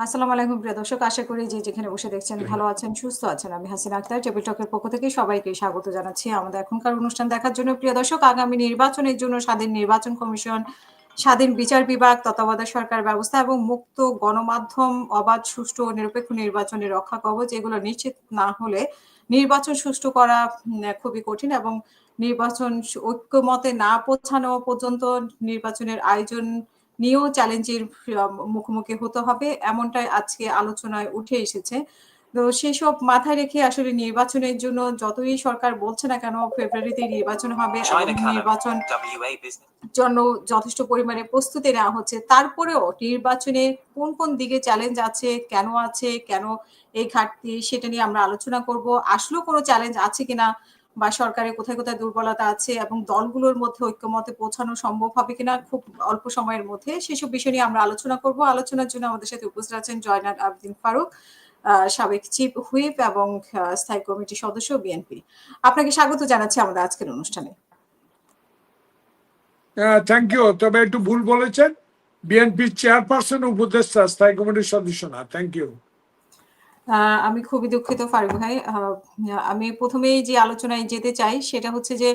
আসসালামু আলাইকুম প্রিয় দর্শক আশা করি যে যেখানে বসে দেখছেন ভালো আছেন সুস্থ আছেন। আমি হাসিনা আক্তার টেবিল টকের পক্ষ থেকে সবাইকে স্বাগত জানাচ্ছি। আমাদের এখনকার অনুষ্ঠান দেখার জন্য প্রিয় দর্শক আগামী নির্বাচনের জন্য স্বাধীন নির্বাচন কমিশন স্বাধীন বিচার বিভাগ তত্ত্বাবধায়ক সরকার ব্যবস্থা এবং মুক্ত গণমাধ্যম অবাধ সুষ্ঠু ও নিরপেক্ষ নির্বাচনের রক্ষা কবচ এগুলো নিশ্চিত না হলে নির্বাচন সুষ্ঠু করা খুবই কঠিন এবং নির্বাচন ঐক্যমতে না পৌঁছানো পর্যন্ত নির্বাচনের আয়োজন নিয়েও চ্যালেঞ্জের মুখোমুখি হতে হবে এমনটাই আজকে আলোচনায় উঠে এসেছে। তো সেসব মাথায় রেখে আসলে নির্বাচনের জন্য যতই সরকার বলছে না কেন ফেব্রুয়ারিতে নির্বাচন হবে নির্বাচন জন্য যথেষ্ট পরিমাণে প্রস্তুতি নেওয়া হচ্ছে। তারপরেও নির্বাচনে কোন কোন দিকে চ্যালেঞ্জ আছে কেন আছে কেন এই ঘাটতি সেটা নিয়ে আমরা আলোচনা করব। আসলেও কোনো চ্যালেঞ্জ আছে কিনা বা সরকারের কোথায় কোথায় দুর্বলতা আছে এবং দলগুলোর মধ্যে ঐক্যমতে পৌঁছানো সম্ভব হবে কিনা খুব অল্প সময়ের মধ্যে, সেসব বিষয় নিয়ে আমরা আলোচনা করব। আলোচনার জন্য আমাদের সাথে উপস্থিত আছেন জয়নাল আবদিন ফারুক সাবেক চিফ হুইপ এবং স্থায়ী কমিটির সদস্য বিএনপি। আপনাকে স্বাগত জানাচ্ছি আমাদের আজকের অনুষ্ঠানে। থ্যাংক ইউ তবে একটু ভুল বলেছেন। বিএনপি চেয়ারপারসন উপদেষ্টা, স্থায়ী কমিটির সদস্য না। থ্যাংক ইউ আমি খুবই দুঃখিত ফারুক ভাই। আমি প্রথমেই যে আলোচনায় যেতে চাই সেটা হচ্ছে যে,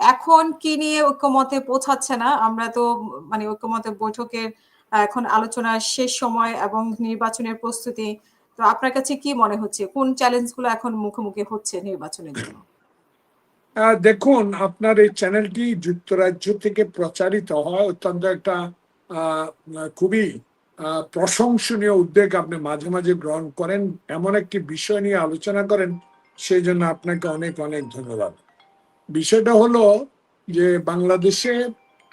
এখন কি নিয়ে ঐক্যমতে পৌঁছাচ্ছে না? আমরা তো মানে ঐক্যমতে বৈঠকের এখন আলোচনার শেষ সময় এবং নির্বাচনের প্রস্তুতি। তো আপনার কাছে কি মনে হচ্ছে? কোন চ্যালেঞ্জগুলো এখন মুখোমুখি হচ্ছে নির্বাচনের জন্য? দেখুন, আপনার এই চ্যানেলটি যুক্তরাজ্য থেকে প্রচারিত হয় অত্যন্ত একটা খুবই প্রশংসনীয় উদ্যোগ আপনি মাঝে মাঝে গ্রহণ করেন, এমন একটি বিষয় নিয়ে আলোচনা করেন, সেই জন্য আপনাকে অনেক অনেক ধন্যবাদ। বিষয়টা হলো যে বাংলাদেশে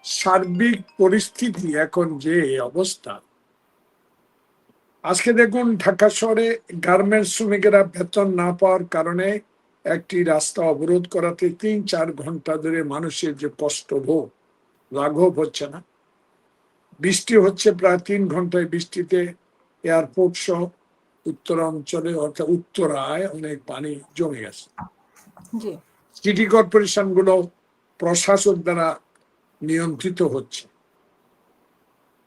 সার্বিক পরিস্থিতি এখন যে অবস্থা, আজকে দেখুন ঢাকা শহরে গার্মেন্টস শ্রমিকেরা বেতন না পাওয়ার কারণে একটি রাস্তা অবরোধ করাতে তিন চার ঘণ্টা ধরে মানুষের যে কষ্ট ভোগ লাঘব হচ্ছে না। বৃষ্টি হচ্ছে প্রায় তিন ঘন্টায় বৃষ্টিতে। এয়ারপোর্ট সহ উত্তরাঞ্চলে অর্থাৎ উত্তরায় অনেক পানি জমে গেছে। সিটি কর্পোরেশনগুলো প্রশাসক দ্বারা নিয়ন্ত্রিত হচ্ছে।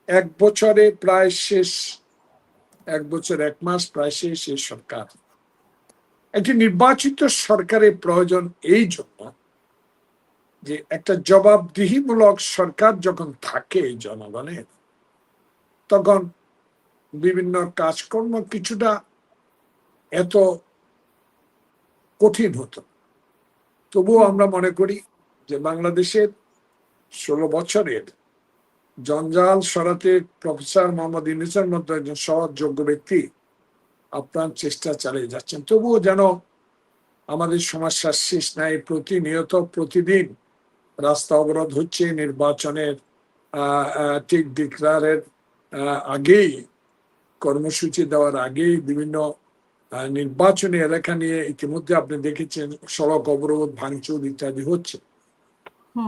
এক বছরে প্রায় শেষ এক বছর এক মাস প্রায় শেষ এই সরকার। একটি নির্বাচিত সরকারের প্রয়োজন এই জন্য যে একটা জবাবদিহিমূলক সরকার যখন থাকে জনগণের তখন বিভিন্ন কাজকর্ম কিছুটা এত কঠিন হতো। তবুও আমরা মনে করি যে বাংলাদেশের ষোলো বছরের জঞ্জাল সরাতে প্রফেসর মোহাম্মদ ইউনিসের মতো একজন সহজ যোগ্য ব্যক্তি আপনার চেষ্টা চালিয়ে যাচ্ছেন। তবুও যেন আমাদের সমস্যার শেষ নাই, প্রতিনিয়ত প্রতিদিন রাস্তা অবরোধ হচ্ছে নির্বাচনের ঠিক ডিক্লারের আগেই কর্মসূচি দেওয়ার আগেই বিভিন্ন নির্বাচনী এলাকা নিয়ে ইতিমধ্যে আপনি দেখেছেন সড়ক অবরোধ ভাঙচুর ইত্যাদি হচ্ছে।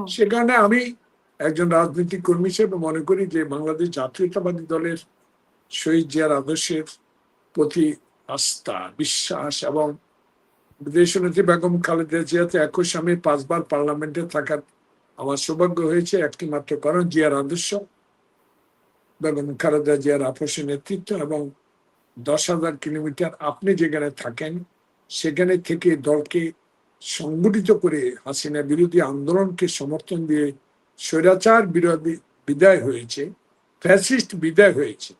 সে কারণে আমি একজন রাজনৈতিক কর্মী হিসেবে মনে করি যে বাংলাদেশ জাতীয়তাবাদী দলের শহীদ জিয়ার আদর্শের প্রতি আস্থা বিশ্বাস এবং দেশনেত্রী বেগম খালেদা জিয়াতে একই আমি পাঁচবার পার্লামেন্টে থাকার আমার সৌভাগ্য হয়েছে একটি মাত্র কারণ জিয়ার আদর্শ বেগম খালেদা জিয়ার আপসের নেতৃত্ব এবং দশ হাজার কিলোমিটার আপনি যেখানে থাকেন, সেখানে থেকে দলকে সংগঠিত করে হাসিনা বিরোধী আন্দোলনকে সমর্থন দিয়ে স্বৈরাচার বিরোধী বিদায় হয়েছে, ফ্যাসিস্ট বিদায় হয়েছে।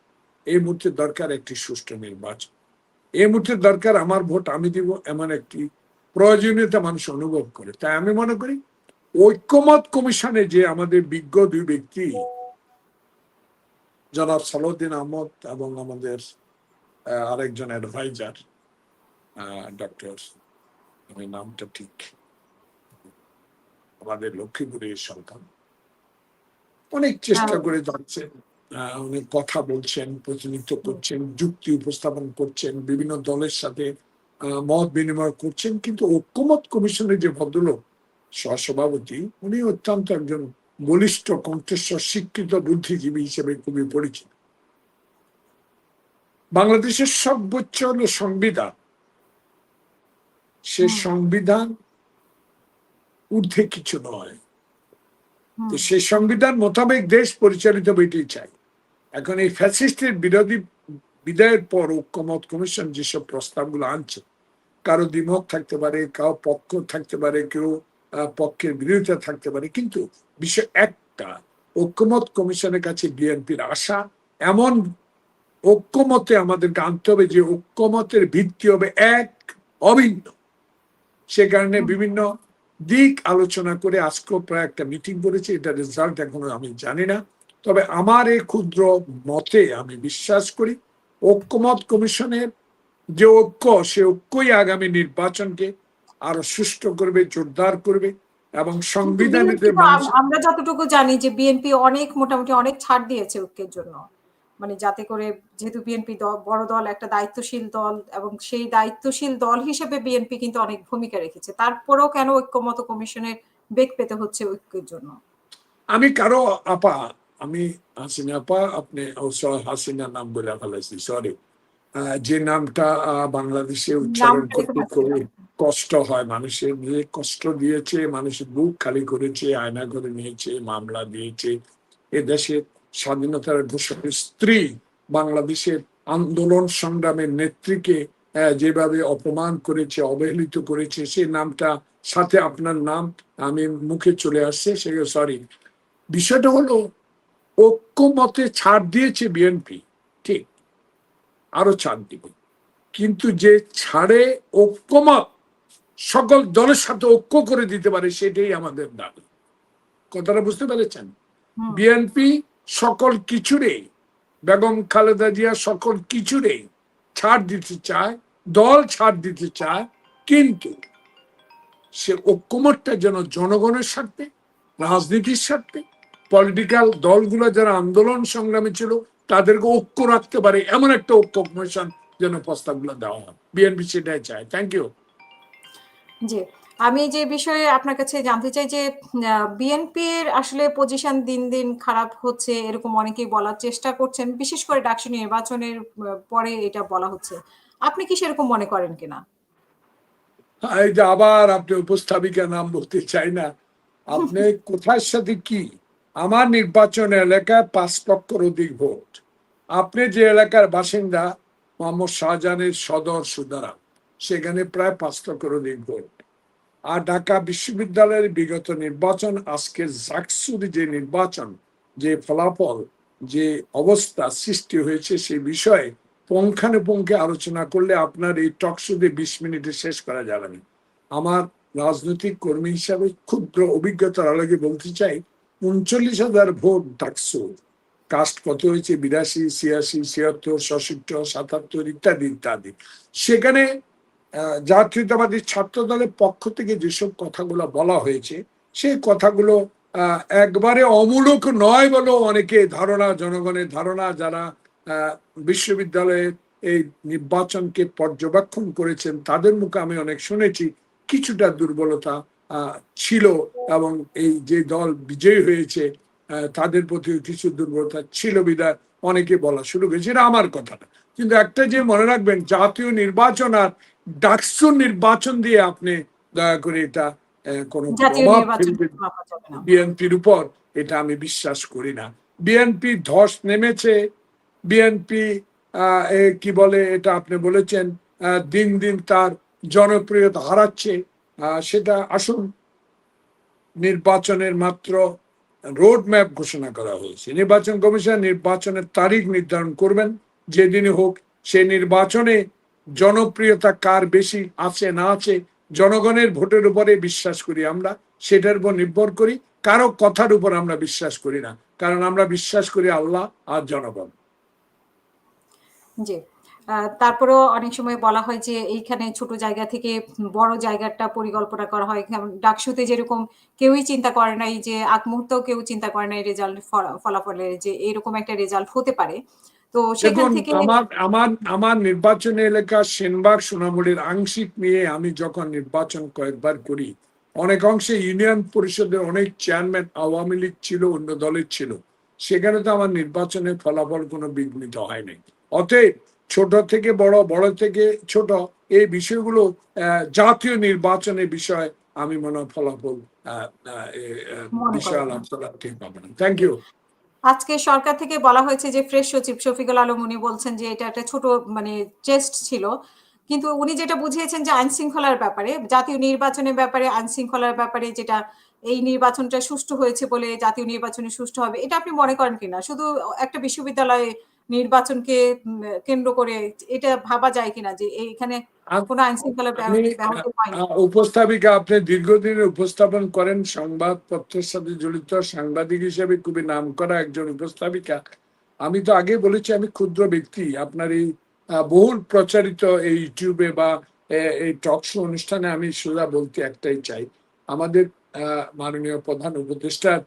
এই মুহূর্তে দরকার একটি সুষ্ঠু নির্বাচন। এই মুহূর্তে দরকার আমার ভোট আমি দিব এমন একটি প্রয়োজনীয়তা মানুষ অনুভব করে। তাই আমি মনে করি ঐক্যমত কমিশনে যে আমাদের বিজ্ঞ দুই ব্যক্তি জনাব সালাউদ্দিন আহমদ এবং আমাদের আরেকজন অ্যাডভাইজার ডক্টর আমি নামটা ঠিক আমাদের লক্ষ্মীপুরের সন্তান অনেক চেষ্টা হ্যাঁ। করে যাচ্ছেন অনেক কথা বলছেন প্রতিনিধিত্ব করছেন যুক্তি উপস্থাপন করছেন বিভিন্ন দলের সাথে মত বিনিময় করছেন কিন্তু ঐক্যমত কমিশনের যে ভদ্রলোক সহসভাপতি উনি অত্যন্ত একজন বলিষ্ঠ কণ্ঠস্বর শিক্ষিত বুদ্ধিজীবী হিসেবে খুবই পরিচিত। বাংলাদেশের সর্বোচ্চ হলো সংবিধান সে সংবিধান ঊর্ধ্বে কিছু নয়। তো সেই সংবিধান মোতাবেক দেশ পরিচালিত এটাই চাই। এখন এই ফ্যাসিস্টের বিরোধী বিদায়ের পর ঐক্যমত কমিশন যেসব প্রস্তাবগুলো আনছে কারও দ্বিমত থাকতে পারে কারও পক্ষ থাকতে পারে কেউ পক্ষের বিরোধিতা থাকতে পারে। কিন্তু বিষয় একটা ঐক্যমত কমিশনের কাছে বিএনপির আশা এমন ঐক্যমতে আমাদেরকে আনতে হবে যে ঐক্যমতের ভিত্তি হবে এক অভিন্ন। সে কারণে বিভিন্ন দিক আলোচনা করে আজকেও প্রায় একটা মিটিং করেছে। এটা রেজাল্ট এখনও আমি জানি না। তবে আমার এই ক্ষুদ্র মতে আমি বিশ্বাস করি ঐক্যমত কমিশনের যে ঐক্য সে ঐক্যই আগামী নির্বাচনকে আরও সুষ্ঠু করবে জোরদার করবে এবং আম- আমরা যতটুকু জানি যে বিএনপি অনেক মোটামুটি অনেক ছাড় দিয়েছে ঐক্যের জন্য। মানে যাতে করে যেহেতু বিএনপি বড় দল একটা দায়িত্বশীল দল এবং সেই দায়িত্বশীল দল হিসেবে বিএনপি কিন্তু অনেক ভূমিকা রেখেছে। তারপরেও কেন ঐক্যমত কমিশনের বেগ পেতে হচ্ছে ঐক্যের জন্য? আমি কারও আপা আমি হাসিনা আপা আপনি হাসিনা নাম বলে ফেলেছি সরি যে নামটা বাংলাদেশে উচ্চারণ করতে খুবই কষ্ট হয়। মানুষের নিয়ে কষ্ট দিয়েছে মানুষের বুক খালি করেছে আয়না করে নিয়েছে মামলা দিয়েছে। এ দেশের স্বাধীনতার ঘোষকের স্ত্রী বাংলাদেশের আন্দোলন সংগ্রামের নেত্রীকে আহ, যেভাবে অপমান করেছে অবহেলিত করেছে সেই নামটা সাথে আপনার নাম আমি মুখে চলে আসছে সে সরি বিষয়টা হলো ঐক্যমতে ছাড় দিয়েছে বিএনপি। আরও ছাড় দিবে। কিন্তু যে ছাড়ে ঐক্যমত সকল দলের সাথে ঐক্য করে দিতে পারে সেটাই আমাদের দাবি। কথাটা বুঝতে পেরেছেন? বিএনপি সকল কিছুরে বেগম খালেদা জিয়া সকল কিছুরে ছাড় দিতে চায় দল ছাড় দিতে চায় কিন্তু সে ঐক্যমতটা যেন জনগণের স্বার্থে রাজনীতির স্বার্থে পলিটিক্যাল দলগুলো যারা আন্দোলন সংগ্রামে ছিল তাদেরকে ঐক্য রাখতে পারে এমন একটা ঐক্য কমিশন যেন প্রস্তাবগুলো দেওয়া হয়। বিএনপি সেটাই চায়। থ্যাংক ইউ জি আমি যে বিষয়ে আপনার কাছে জানতে চাই যে বিএনপির আসলে পজিশন দিন দিন খারাপ হচ্ছে এরকম অনেকেই বলার চেষ্টা করছেন বিশেষ করে ডাকসু নির্বাচনের পরে এটা বলা হচ্ছে। আপনি কি সেরকম মনে করেন কিনা? এই যে আবার আপনি উপস্থাপিকা নাম বলতে চাই না। আপনি কোথার সাথে কি? আমার নির্বাচন এলাকায় পাঁচ লক্ষর অধিক ভোট। আপনি যে এলাকার বাসিন্দা, মোহাম্মদ শাহজাহানের সদর সুদারা সেখানে প্রায় পাঁচ লক্ষর অধিক ভোট। আর ঢাকা বিশ্ববিদ্যালয়ের বিগত নির্বাচন, আজকে জাকসুর যে নির্বাচন, যে ফলাফল, যে অবস্থা সৃষ্টি হয়েছে সেই বিষয়ে পুঙ্খানুপুঙ্খে আলোচনা করলে আপনার এই টক শুধু বিশ মিনিটে শেষ করা যাবে না। আমার রাজনৈতিক কর্মী হিসাবে ক্ষুদ্র অভিজ্ঞতার আলোকে বলতে চাই উনচল্লিশ হাজার ভোট ডাকসু কাস্ট কত হয়েছে? বিরাশি, ছিয়াশি, ছিয়াত্তর সষট্টি সাতাত্তর ইত্যাদি ইত্যাদি। সেখানে জাতীয়তাবাদী ছাত্র দলের পক্ষ থেকে যেসব কথাগুলো বলা হয়েছে, সেই কথাগুলো একবারে অমূলক নয় বলেও অনেকে ধারণা, জনগণের ধারণা, যারা বিশ্ববিদ্যালয়ের এই নির্বাচনকে পর্যবেক্ষণ করেছেন, তাদের মুখে আমি অনেক শুনেছি, কিছুটা দুর্বলতা ছিল এবং এই যে দল বিজয়ী হয়েছে তাদের প্রতি কিছু দুর্বলতা ছিল বিদায় অনেকে বলা শুরু করেছে। এটা আমার কথা না কিন্তু একটা যে মনে রাখবেন জাতীয় নির্বাচন আর ডাকসু নির্বাচন দিয়ে আপনি দয়া করে এটা কোনো প্রভাব বিএনপির উপর এটা আমি বিশ্বাস করি না। বিএনপি ধস নেমেছে। বিএনপি কি বলে এটা আপনি বলেছেন দিন দিন তার জনপ্রিয়তা হারাচ্ছে। সেটা আসুন। নির্বাচনের মাত্র রোড ম্যাপ ঘোষণা করা হয়েছে। নির্বাচন কমিশন নির্বাচনের তারিখ নির্ধারণ করবেন। যেদিনই হোক সেই নির্বাচনে জনপ্রিয়তা কার বেশি আছে, না আছে, জনগণের ভোটের উপরে বিশ্বাস করি আমরা, সেটার উপর নির্ভর করি। কারও কথার উপর আমরা বিশ্বাস করি না। কারণ আমরা বিশ্বাস করি আল্লাহ আর জনগণ। জি। তারপরেও অনেক সময় বলা হয় যে এইখানে ছোট জায়গা থেকে বড় জায়গাটা পরিকল্পনা করা হয়। ডাকসুতে যেরকম কেউই চিন্তা করে নাই যে আগ মুহূর্তেও কেউ চিন্তা করে নাই রেজাল্ট ফলাফলের যে এরকম একটা রেজাল্ট হতে পারে। তো সেখান থেকে আমার আমার আমার নির্বাচনী এলাকা সেনবাগ সোনামুড়ির আংশিক নিয়ে আমি যখন নির্বাচন কয়েকবার করি অনেক অংশে ইউনিয়ন পরিষদের অনেক চেয়ারম্যান আওয়ামী লীগ ছিল অন্য দলের ছিল। সেখানে তো আমার নির্বাচনের ফলাফল কোনো বিঘ্নিত হয়নি অতএব ছোট থেকে বড় বড় থেকে ছোট এই বিষয়গুলো জাতীয় নির্বাচনের বিষয় আমি মনে হয় ফলাফল ঠিক থ্যাংক ইউ আজকে সরকার থেকে বলা হয়েছে যে ফ্রেশ সচিব শফিকুল আলম উনি বলছেন যে এটা একটা ছোট মানে চেস্ট ছিল। কিন্তু উনি যেটা বুঝিয়েছেন যে আইন শৃঙ্খলার ব্যাপারে জাতীয় নির্বাচনের ব্যাপারে আইন শৃঙ্খলার ব্যাপারে যেটা এই নির্বাচনটা সুষ্ঠু হয়েছে বলে জাতীয় নির্বাচনে সুষ্ঠু হবে এটা আপনি মনে করেন কিনা? শুধু একটা বিশ্ববিদ্যালয়ে নির্বাচনকে কেন্দ্র করে এটা ভাবা যায় কিনা যে এইখানে কোনো আইন শৃঙ্খলা উপস্থাপিকা আপনি দীর্ঘদিন উপস্থাপন করেন সংবাদপত্রের সাথে জড়িত সাংবাদিক হিসেবে খুবই নাম করা একজন উপস্থাপিকা। আমি তো আগে বলেছি আমি ক্ষুদ্র ব্যক্তি। আপনার এই বহুল প্রচারিত এই ইউটিউবে বা এই টক শো অনুষ্ঠানে আমি সোজা বলতে একটাই চাই। আমাদের আহ, মাননীয় প্রধান উপদেষ্টার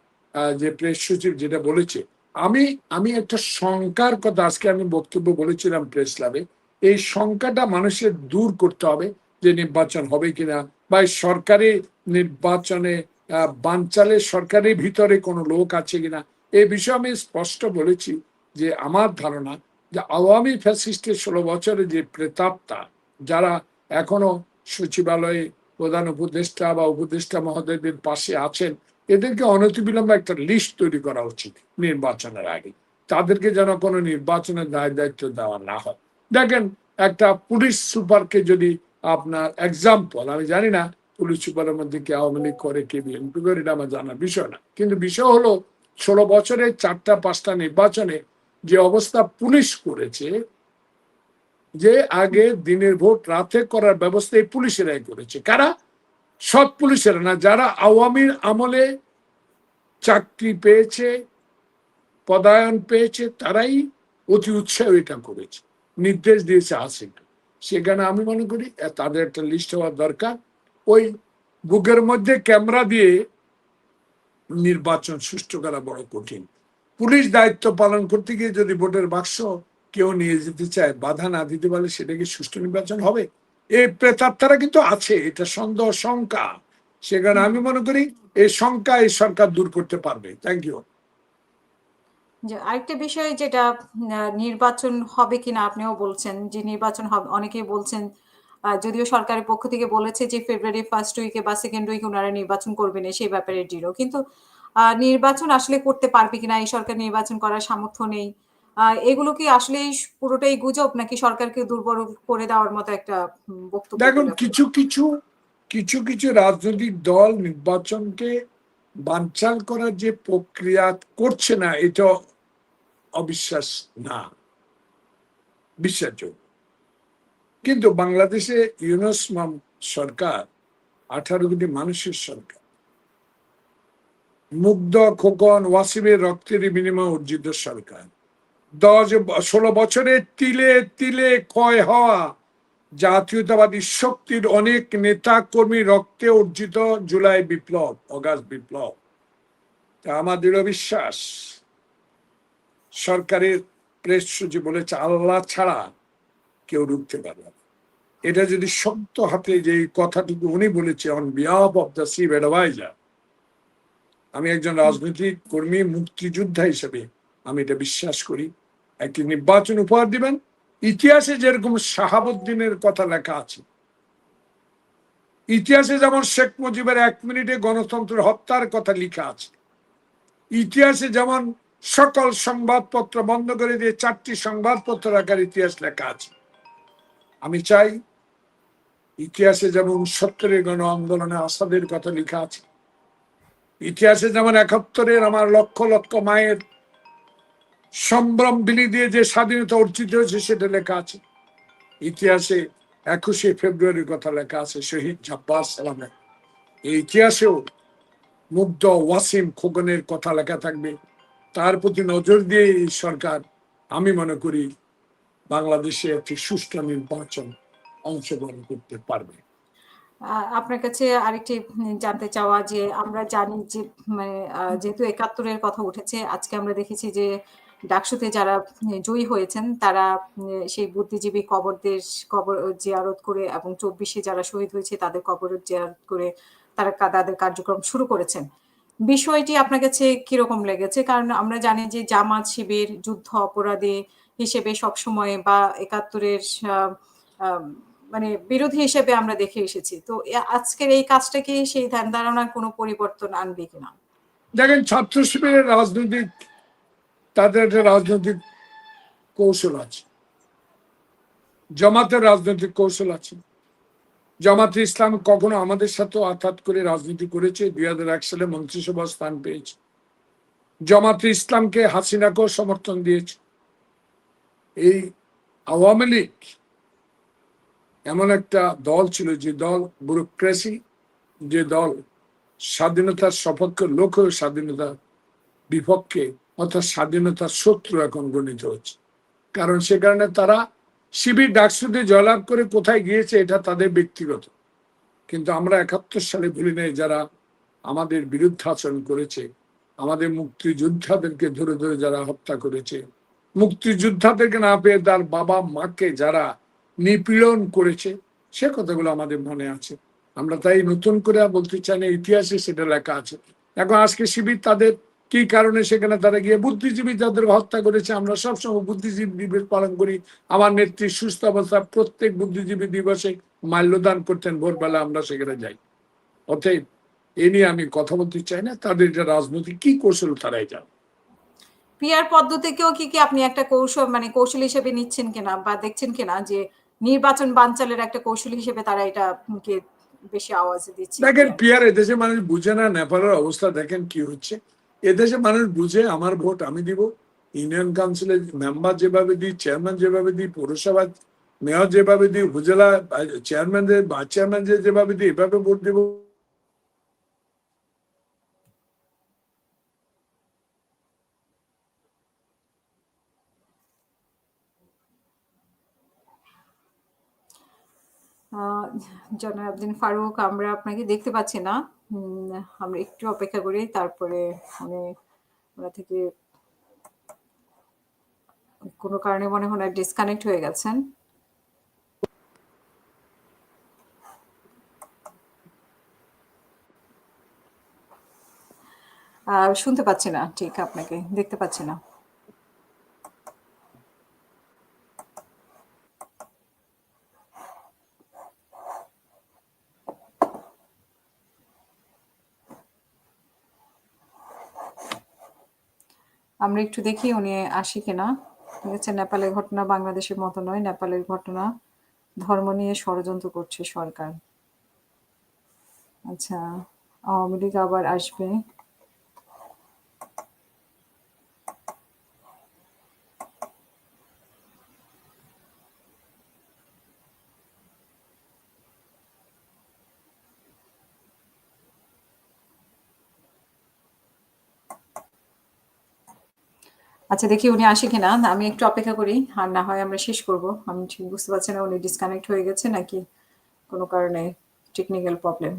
যে প্রেস সচিব যেটা বলেছে আমি আমি একটা শঙ্কার কথা আজকে আমি বক্তব্য বলেছিলাম প্রেস ক্লাবে। এই শঙ্কাটা মানুষের দূর করতে হবে যে নির্বাচন হবে কিনা বা সরকারি নির্বাচনে আহ, বানচালে সরকারের ভিতরে কোনো লোক আছে কিনা। এই বিষয়ে আমি স্পষ্ট বলেছি যে আমার ধারণা যে আওয়ামী ফ্যাসিস্টের ষোলো বছরে যে প্রেতাত্মা যারা এখনও সচিবালয়ে প্রধান উপদেষ্টা বা উপদেষ্টা মহোদয়দের পাশে আছেন এদেরকে অনতিবিলম্বে একটা লিস্ট তৈরি করা উচিত নির্বাচনের আগে। তাদেরকে যেন কোনো নির্বাচনের দায় দায়িত্ব দেওয়া না হয়। দেখেন, একটা পুলিশ সুপারকে যদি আপনার এক্সাম্পল আমি জানি না পুলিশ সুপারের মধ্যে কে আওয়ামী লীগ করে, কে বিএনপি করে, এটা আমার জানার বিষয় না। কিন্তু বিষয় হলো, ষোলো বছরে চারটা, পাঁচটা নির্বাচনে যে অবস্থা পুলিশ করেছে, যে আগে দিনের ভোট রাতে করার ব্যবস্থা এই পুলিশেরাই করেছে। কারা? সৎ পুলিশেরা না, যারা আওয়ামীর আমলে চাকরি পেয়েছে, পদায়ন পেয়েছে, তারাই অতি উৎসাহ এটা করেছে। নির্দেশ দিয়েছে আসিক সেখানে আমি মনে করি তাদের একটা লিস্ট হওয়া দরকার। ওই বুকের মধ্যে ক্যামেরা দিয়ে নির্বাচন সুষ্ঠু করা বড় কঠিন। পুলিশ দায়িত্ব পালন করতে গিয়ে যদি ভোটের বাক্স কেউ নিয়ে যেতে চায়, বাধা না দিতে পারলে সেটা কি সুষ্ঠু নির্বাচন হবে? এই প্রেতাত্মারা কিন্তু আছে, এটা সন্দেহ, শঙ্কা। সেখানে আমি মনে করি এই শঙ্কা এই সরকার দূর করতে পারবে। থ্যাংক ইউ আরেকটা বিষয় যেটা নির্বাচন হবে কিনা আপনিও বলছেন, যে নির্বাচন হবে, অনেকেই বলছেন যদিও সরকারের পক্ষ থেকে বলেছে যে ফেব্রুয়ারি ফার্স্ট উইকে বা সেকেন্ড উইকে ওনারা নির্বাচন করবেন, সেই ব্যাপারে দৃঢ়। কিন্তু নির্বাচন আসলে করতে পারবে কিনা, এই সরকার নির্বাচন করার সামর্থ্য নেই। এগুলো কি আসলে পুরোটাই গুজব নাকি সরকারকে দুর্বল করে দেওয়ার মতো একটা বক্তব্য দেখুন কিছু কিছু কিছু কিছু রাজনৈতিক দল নির্বাচনকে বানচাল করার যে প্রক্রিয়া করছে না এটা অবিশ্বাস না বিশ্বাসযোগ্য। কিন্তু বাংলাদেশে ইউনুস সরকার আঠারো কোটি মানুষের সরকার মুগ্ধ খোকন ওয়াসিমের রক্তের বিনিময়ে অর্জিত সরকার দশ ষোলো বছরে তিলে তিলে ক্ষয় হওয়া জাতীয়তাবাদী শক্তির অনেক নেতা কর্মী রক্তে অর্জিত জুলাই বিপ্লব, অগাস্ট বিপ্লব। তা আমার দৃঢ় বিশ্বাস। সরকারের প্রেস সচিব বলেছে, আল্লাহ ছাড়া কেউ রুখতে পারবে না। এটা যদি শক্ত হাতে যে কথাটুকু উনি বলেছে on behalf of the chief advisor আমি একজন রাজনৈতিক কর্মী, মুক্তিযোদ্ধা হিসেবে আমি এটা বিশ্বাস করি। একটি নির্বাচন উপহার দিবেন। ইতিহাসে যেরকম শাহাবুদ্দিনের কথা লেখা আছে। ইতিহাসে যেমন শেখ মুজিবের এক মিনিটে গণতন্ত্রের হত্যার কথা লেখা আছে। ইতিহাসে যেমন সকল সংবাদপত্র বন্ধ করে দিয়ে চারটি সংবাদপত্র রাখার ইতিহাস লেখা আছে। আমি চাই ইতিহাসে যেমন সত্তরের গণ আন্দোলনে আসাদের কথা লেখা আছে। ইতিহাসে যেমন একাত্তরের আমার লক্ষ লক্ষ মায়ের সম্ভ্রম বিলি দিয়ে যে স্বাধীনতা অর্জিত হয়েছে সেটা লেখা আছে। ইতিহাসে একুশে ফেব্রুয়ারির কথা লেখা আছে, শহীদ জাব্বাস সালামের এই ইতিহাসেও মুগ্ধ ওয়াসিম খোকনের কথা লেখা থাকবে। তার প্রতি নজর দিয়ে এই সরকার, আমি মনে করি, বাংলাদেশে একটি সুষ্ঠু নির্বাচন অংশগ্রহণ করতে পারবে। আপনার কাছে আরেকটি জানতে চাওয়া যে, আমরা জানি যে মানে যেহেতু একাত্তরের কথা উঠেছে, আজকে আমরা দেখেছি যে ডাকসুতে যারা জয়ী হয়েছেন, তারা সেই বুদ্ধিজীবী কবরদের কবর, জিয়ারত করে এবং চব্বিশে যারা শহীদ হয়েছে, তাদের কবর জিয়ারত করে তারা তাদের কার্যক্রম শুরু করেছেন। বিষয়টি আপনার কাছে কীরকম লেগেছে? কারণ আমরা জানি যে জামাত শিবির, যুদ্ধ অপরাধী হিসেবে সবসময় বা একাত্তরের মানে বিরোধী হিসেবে আমরা দেখে এসেছি। তো আজকের এই কাজটা কি সেই ধ্যান ধারণার কোনো পরিবর্তন আনবে কিনা? দেখেন, ছাত্র শিবিরের রাজনৈতিক তাদের একটা রাজনৈতিক কৌশল আছে। জামাতের রাজনৈতিক কৌশল আছে। জামাতে ইসলাম কখনো আমাদের সাথে আঘাত করে রাজনীতি করেছে, দুই হাজার এক সালে মন্ত্রিসভা স্থান পেয়েছে। জামাতে ইসলামকে হাসিনাকেও সমর্থন দিয়েছে। এই আওয়ামী লীগ এমন একটা দল ছিল যে দল ব্যুরোক্রেসি, যে দল স্বাধীনতার সপক্ষে লোক স্বাধীনতার বিপক্ষে অর্থাৎ স্বাধীনতার শত্রু এখন গণিত হচ্ছে। কারণ সে কারণে তারা শিবির ডাকসুদে জয়লাভ করে কোথায় গিয়েছে এটা তাদের ব্যক্তিগত। কিন্তু আমরা একাত্তর সালে ভুলি নাই যারা আমাদের বিরুদ্ধে আচরণ করেছে, আমাদের মুক্তিযোদ্ধাদেরকে ধরে ধরে যারা হত্যা করেছে। মুক্তিযোদ্ধাদেরকে না পেয়ে তার বাবা মাকে যারা নিপীড়ন করেছে, সে কথাগুলো আমাদের মনে আছে। আমরা তাই নতুন করে বলতে চাই না, ইতিহাসে সেটা লেখা আছে। এখন আজকে শিবির তাদের কি কারণে সেখানে তারা গিয়ে বুদ্ধিজীবী যাদের হত্যা করেছে? আমরা সবসময় বুদ্ধিজীবী দিবস পালন করি। আমার নেত্রী সুস্থ অবস্থা প্রত্যেক বুদ্ধিজীবী দিবসে মাল্যদান করতেন ভোরবেলা আমরা সেখানে যাই। অতএব এ নিয়ে আমি কথা বলতে চাই না। তাদের যে রাজনৈতিক কি কৌশল তারাই পিয়ার পদ্ধতিকেও কি কি আপনি একটা কৌশল মানে কৌশল হিসেবে নিচ্ছেন কিনা বা দেখছেন কিনা যে নির্বাচন বানচালের একটা কৌশল হিসেবে তারা এটা বেশি আওয়াজ দিচ্ছে? দেখেন পিয়ার এদেশে মানুষ বুঝে না নেপালের অবস্থা দেখেন কি হচ্ছে। এদেশে মানুষ বুঝে আমার ভোট আমি দিব। ইউনিয়ন কাউন্সিলের মেম্বার যেভাবে দিই চেয়ারম্যান যেভাবে দিই পৌরসভা মেয়র যেভাবে দিই, উপজেলা চেয়ারম্যানদের ভাইস চেয়ারম্যানদের যেভাবে দিই, এভাবে ভোট দিব। জনাব ফারুক, আমরা আপনাকে দেখতে পাচ্ছি না। আমরা একটু অপেক্ষা করি, তারপরে মানে ওরা থেকে কোনো কারণে মনে হয় ডিসকানেক্ট হয়ে গেছেন। শুনতে পাচ্ছি না, ঠিক, আপনাকে দেখতে পাচ্ছি না। আমরা একটু দেখি উনি আসি কিনা। ঠিক আছে, নেপালের ঘটনা বাংলাদেশের মতো নয়, নেপালের ঘটনা ধর্ম নিয়ে ষড়যন্ত্র করছে সরকার। আচ্ছা আওয়ামী লীগ আবার আসবে। আচ্ছা দেখি উনি আসে কিনা। আমি একটু অপেক্ষা করি, আর না হয় আমরা শেষ করব। আমি ঠিক বুঝতে পারছি না উনি ডিসকানেক্ট হয়ে গেছে নাকি কোনো কারণে টেকনিক্যাল প্রবলেম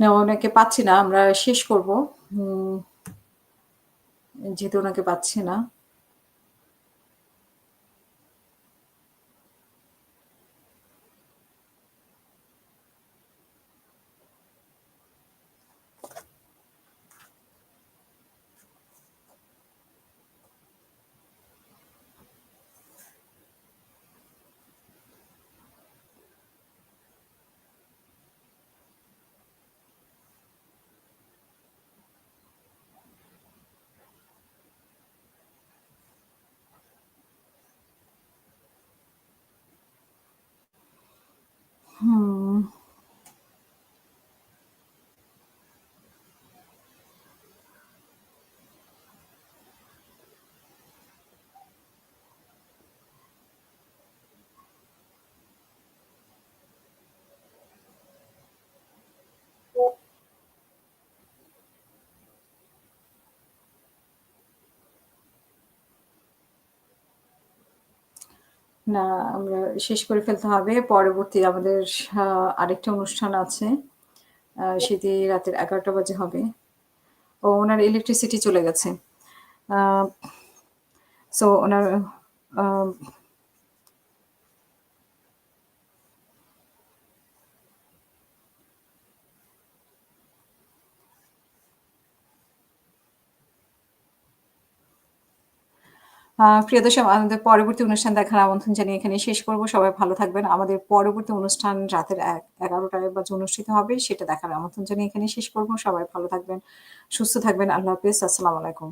না, ওনাকে পাচ্ছি না, আমরা শেষ করব। যেহেতু ওনাকে পাচ্ছি না। hmm. না আমরা শেষ করে ফেলতে হবে। পরবর্তী আমাদের আরেকটা অনুষ্ঠান আছে। সেটি রাতের এগারোটা বাজে হবে। ও ওনার ইলেকট্রিসিটি চলে গেছে। সো ওনার প্রিয় দর্শক, আমাদের পরবর্তী অনুষ্ঠান দেখার আমন্ত্রণ জানিয়ে এখানে শেষ করব। সবাই ভালো থাকবেন। আমাদের পরবর্তী অনুষ্ঠান রাতের এগারোটায় বাজে অনুষ্ঠিত হবে, সেটা দেখার আমন্ত্রণ জানিয়ে এখানে শেষ করব। সবাই ভালো থাকবেন, সুস্থ থাকবেন। আল্লাহ হাফিজ। আসসালামু আলাইকুম।